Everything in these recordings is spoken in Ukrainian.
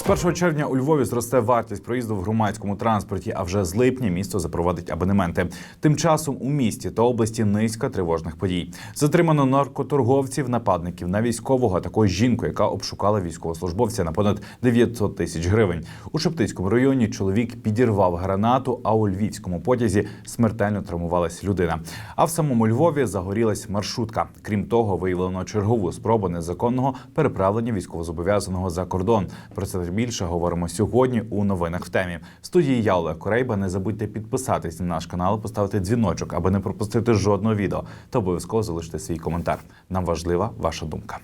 З 1 червня у Львові зросте вартість проїзду в громадському транспорті, а вже з липня місто запровадить абонементи. Тим часом у місті та області низка тривожних подій. Затримано наркоторговців, нападників на військового, а також жінку, яка обшукала військовослужбовця на понад 900 тисяч гривень. У Шептицькому районі чоловік підірвав гранату, а у львівському потязі смертельно травмувалась людина. А в самому Львові загорілась маршрутка. Крім того, виявлено чергову спробу незаконного переправлення військовозобов'язаного за кордон. Про це більше говоримо сьогодні у новинах в темі. В студії я Олег Корейба. Не забудьте підписатись на наш канал, поставити дзвіночок, аби не пропустити жодного відео. Та обов'язково залиште свій коментар. Нам важлива ваша думка.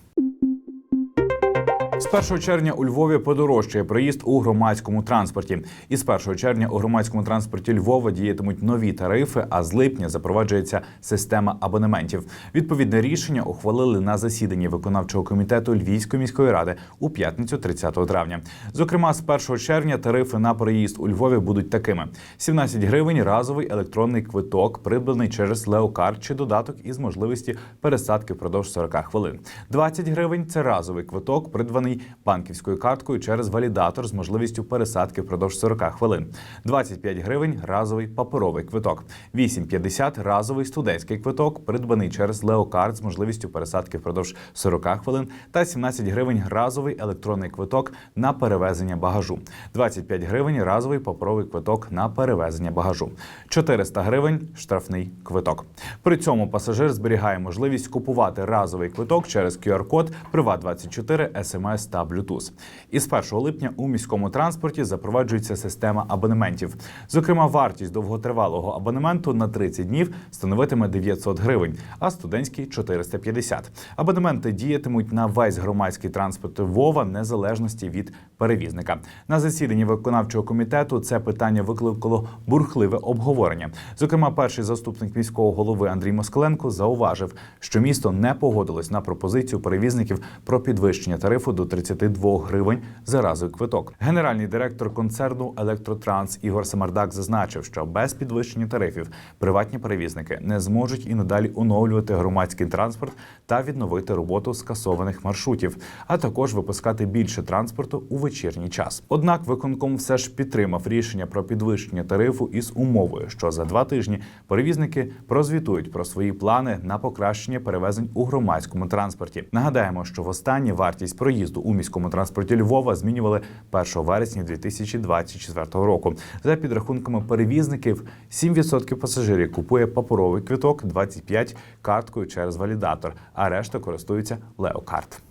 З 1 червня у Львові подорожчає проїзд у громадському транспорті. І з 1 червня у громадському транспорті Львова діятимуть нові тарифи, а з липня запроваджується система абонементів. Відповідне рішення ухвалили на засіданні виконавчого комітету Львівської міської ради у п'ятницю 30 травня. Зокрема, з 1 червня тарифи на проїзд у Львові будуть такими: 17 гривень разовий електронний квиток, придбаний через леокарт чи додаток із можливості пересадки впродовж 40 хвилин. 20 гривень це разовий квиток, придбаний банківською карткою через валідатор з можливістю пересадки впродовж 40 хвилин. 25 гривень разовий паперовий квиток. 8,50 разовий студентський квиток, придбаний через леокарт з можливістю пересадки впродовж 40 хвилин. Та 17 гривень разовий електронний квиток на перевезення багажу. 25 гривень разовий паперовий квиток на перевезення багажу. 400 гривень штрафний квиток. При цьому пасажир зберігає можливість купувати разовий квиток через QR-код Приват24, SMS та Bluetooth. Із 1 липня у міському транспорті запроваджується система абонементів. Зокрема, вартість довготривалого абонементу на 30 днів становитиме 900 гривень, а студентський 450. Абонементи діятимуть на весь громадський транспорт Вова незалежності від перевізника. На засіданні виконавчого комітету це питання викликало бурхливе обговорення. Зокрема, перший заступник міського голови Андрій Москаленко зауважив, що місто не погодилось на пропозицію перевізників про підвищення тарифу до 32 гривень за разовий квиток. Генеральний директор концерну Електротранс Ігор Самардак зазначив, що без підвищення тарифів приватні перевізники не зможуть і надалі оновлювати громадський транспорт та відновити роботу скасованих маршрутів, а також випускати більше транспорту у вечірній час. Однак виконком все ж підтримав рішення про підвищення тарифу із умовою, що за два тижні перевізники прозвітують про свої плани на покращення перевезень у громадському транспорті. Нагадаємо, що востаннє вартість проїзду у міському транспорті Львова змінювали 1 вересня 2024 року. За підрахунками перевізників, 7% пасажирів купує паперовий квиток, 25% – карткою через валідатор, а решта користуються леокарт.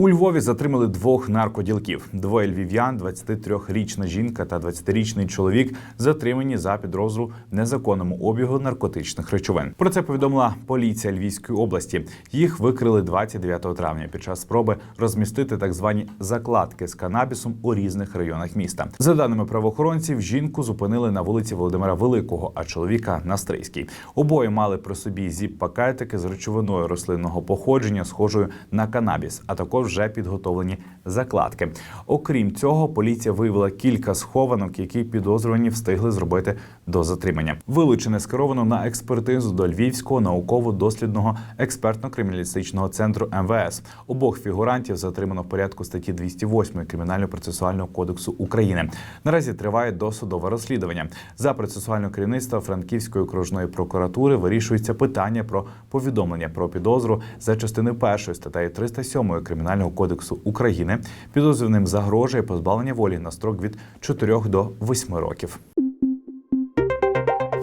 У Львові затримали двох наркоділків. Двоє львів'ян, 23-річна жінка та 20-річний чоловік, затримані за підозру в незаконному обігу наркотичних речовин. Про це повідомила поліція Львівської області. Їх викрили 29 травня під час спроби розмістити так звані закладки з канабісом у різних районах міста. За даними правоохоронців, жінку зупинили на вулиці Володимира Великого, а чоловіка на Стрийській. Обоє мали при собі зіп-пакетики з речовиною рослинного походження, схожою на канабіс, а також вже підготовлені закладки. Окрім цього, поліція виявила кілька схованок, які підозрювані встигли зробити до затримання. Вилучене скеровано на експертизу до Львівського науково-дослідного експертно-криміналістичного центру МВС. Обох фігурантів затримано в порядку статті 208 Кримінально-процесуального кодексу України. Наразі триває досудове розслідування. За процесуального керівництва Франківської окружної прокуратури вирішується питання про повідомлення про підозру за частиною першої статтею 307 Кримінального кодексу України. Підозрюваним загрожує позбавлення волі на строк від 4 до 8 років.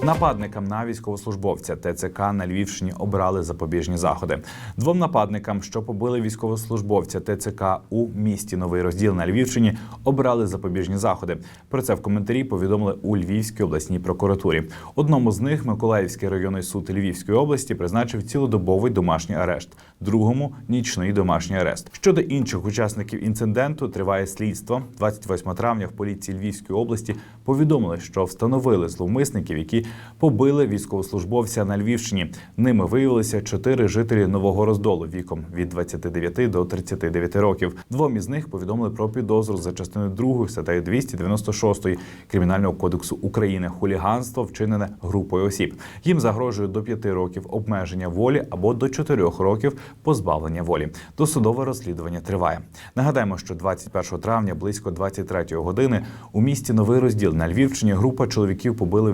Нападникам на військовослужбовця ТЦК на Львівщині обрали запобіжні заходи. Двом нападникам, що побили військовослужбовця ТЦК у місті Новий Розділ на Львівщині, обрали запобіжні заходи. Про це в коментарі повідомили у Львівській обласній прокуратурі. Одному з них Миколаївський районний суд Львівської області призначив цілодобовий домашній арешт, другому нічний домашній арешт. Щодо інших учасників інциденту, триває слідство. 28 травня в поліції Львівської області повідомили, що встановили зловмисників, які побили військовослужбовця на Львівщині. Ними виявилися чотири жителі Нового Роздолу віком від 29 до 39 років. Двом із них повідомили про підозру за частиною 2 статтею 296 кримінального кодексу України хуліганство вчинене групою осіб. Їм загрожує до 5 років обмеження волі або до 4 років позбавлення волі. Досудове розслідування триває. Нагадаємо, що 21 травня близько 23 години у місті Новий Розділ на Львівщині група чоловіків побили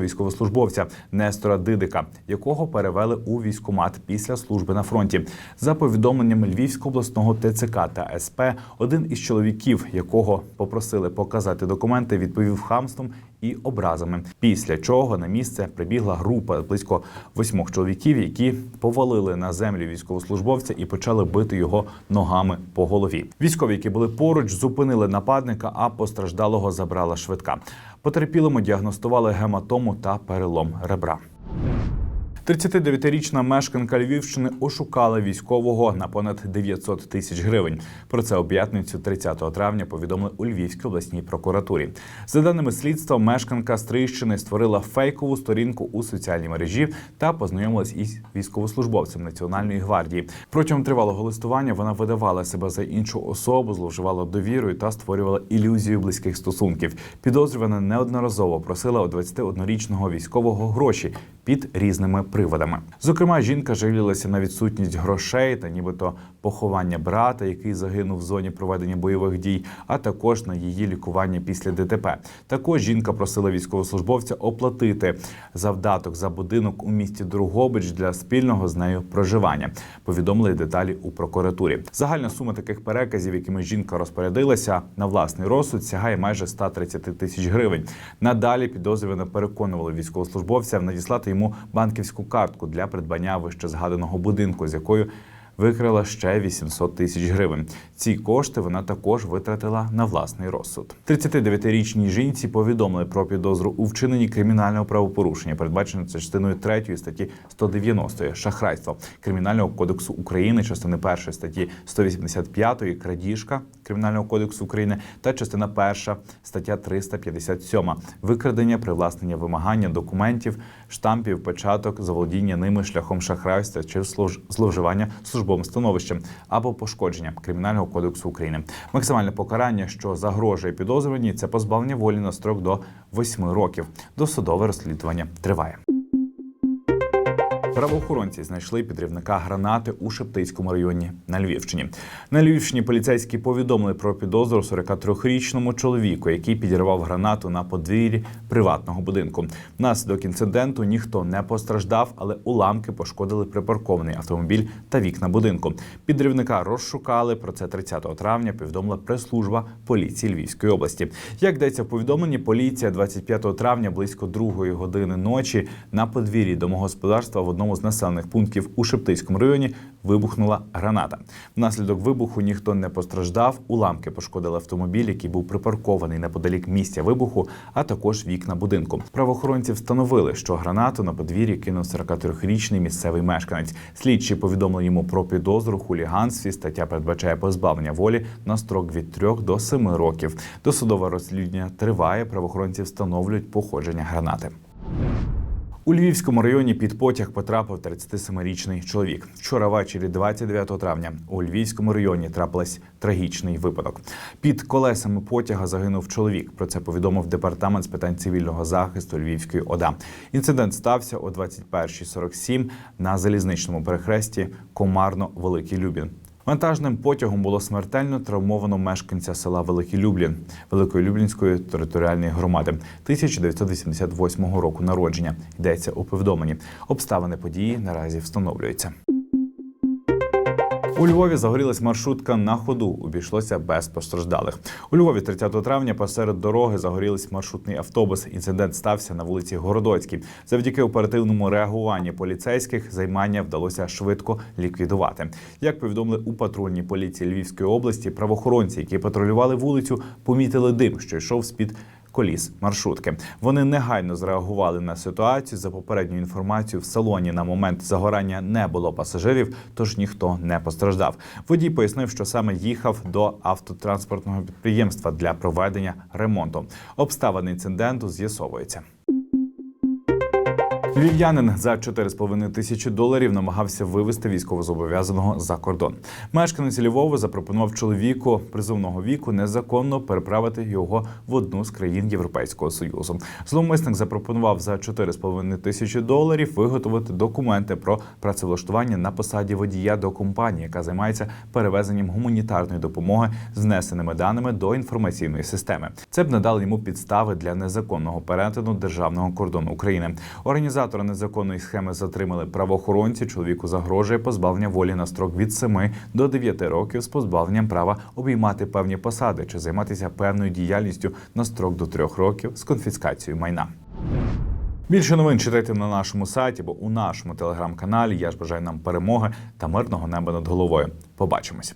військовослужбовця Нестора Дидика, якого перевели у військкомат після служби на фронті. За повідомленням Львівського обласного ТЦК та СП, один із чоловіків, якого попросили показати документи, відповів хамством і образами. Після чого на місце прибігла група близько восьмох чоловіків, які повалили на землю військовослужбовця і почали бити його ногами по голові. Військові, які були поруч, зупинили нападника, а постраждалого забрала швидка. Потерпілому діагностували гематому та перелом ребра. 39-річна мешканка Львівщини ошукала військового на понад 900 тисяч гривень. Про це у п'ятницю 30 травня повідомили у Львівській обласній прокуратурі. За даними слідства, мешканка Стрийщини створила фейкову сторінку у соціальній мережі та познайомилась із військовослужбовцем Національної гвардії. Протягом тривалого листування вона видавала себе за іншу особу, зловживала довірою та створювала ілюзію близьких стосунків. Підозрювана неодноразово просила у 21-річного військового гроші під різними приводами. Зокрема, жінка жалілася на відсутність грошей та нібито поховання брата, який загинув в зоні проведення бойових дій, а також на її лікування після ДТП. Також жінка просила військовослужбовця оплатити завдаток за будинок у місті Другобич для спільного з нею проживання. Повідомили деталі у прокуратурі. Загальна сума таких переказів, якими жінка розпорядилася на власний розсуд, сягає майже 130 тисяч гривень. Надалі підозрювано переконували військовослужбовця надіслати йому банківську картку для придбання вище згаданого будинку, з якою викрила ще 800 тисяч гривень. Ці кошти вона також витратила на власний розсуд. 39-річній жінці повідомили про підозру у вчиненні кримінального правопорушення, передбачено це частиною 3 статті 190 шахрайство кримінального кодексу України, частини 1 статті 185 крадіжка кримінального кодексу України та частина 1 стаття 357 викрадення, привласнення вимагання документів, штампів, печаток, заволодіння ними шляхом шахрайства чи зловживання службовим становищем або пошкодження кримінального кодексу України. Максимальне покарання, що загрожує підозрюваній, це позбавлення волі на строк до 8 років. Досудове розслідування триває. Правоохоронці знайшли підривника гранати у Шептицькому районі на Львівщині. На Львівщині поліцейські повідомили про підозру 43-річному чоловіку, який підірвав гранату на подвір'ї приватного будинку. Внаслідок інциденту ніхто не постраждав, але уламки пошкодили припаркований автомобіль та вікна будинку. Підривника розшукали. Про це 30 травня повідомила прес-служба поліції Львівської області. Як йдеться в повідомленні, поліція 25 травня близько другої години ночі на подвір'ї домогосподарства в одному з населених пунктів у Шептицькому районі вибухнула граната. Внаслідок вибуху ніхто не постраждав. Уламки пошкодили автомобіль, який був припаркований неподалік місця вибуху, а також вікна будинку. Правоохоронці встановили, що гранату на подвір'ї кинув 43-річний місцевий мешканець. Слідчі повідомили йому про підозру хуліганстві. Стаття передбачає позбавлення волі на строк від 3 до 7 років. Досудове розслідування триває. Правоохоронці встановлюють походження гранати. У Львівському районі під потяг потрапив 37-річний чоловік. Вчора ввечері, 29 травня, у Львівському районі трапилась трагічний випадок. Під колесами потяга загинув чоловік. Про це повідомив департамент з питань цивільного захисту Львівської ОДА. Інцидент стався о 21.47 на залізничному перехресті Комарно-Великий Любін. Вантажним потягом було смертельно травмовано мешканця села Великий Люблін Великої Люблінської територіальної громади 1988 року народження. Йдеться у повідомленні. Обставини події наразі встановлюються. У Львові загорілась маршрутка на ходу. Обійшлося без постраждалих. У Львові 30 травня посеред дороги загорілись маршрутний автобус. Інцидент стався на вулиці Городоцькій. Завдяки оперативному реагуванню поліцейських займання вдалося швидко ліквідувати. Як повідомили у патрульній поліції Львівської області, правоохоронці, які патрулювали вулицю, помітили дим, що йшов з під коліс маршрутки. Вони негайно зреагували на ситуацію. За попередньою інформацією, в салоні на момент загорання не було пасажирів, тож ніхто не постраждав. Водій пояснив, що саме їхав до автотранспортного підприємства для проведення ремонту. Обставини інциденту з'ясовуються. Львів'янин за 4,5 тисячі доларів намагався вивезти військовозобов'язаного за кордон. Мешканець Львова запропонував чоловіку призовного віку незаконно переправити його в одну з країн Європейського союзу. Зловмисник запропонував за 4,5 тисячі доларів виготовити документи про працевлаштування на посаді водія до компанії, яка займається перевезенням гуманітарної допомоги з внесеними даними до інформаційної системи. Це б надало йому підстави для незаконного перетину державного кордону України. Організатора незаконної схеми затримали правоохоронці. Чоловіку загрожує позбавлення волі на строк від 7 до 9 років з позбавленням права обіймати певні посади чи займатися певною діяльністю на строк до 3 років з конфіскацією майна. Більше новин читайте на нашому сайті або у нашому телеграм-каналі. Я ж бажаю нам перемоги та мирного неба над головою. Побачимось.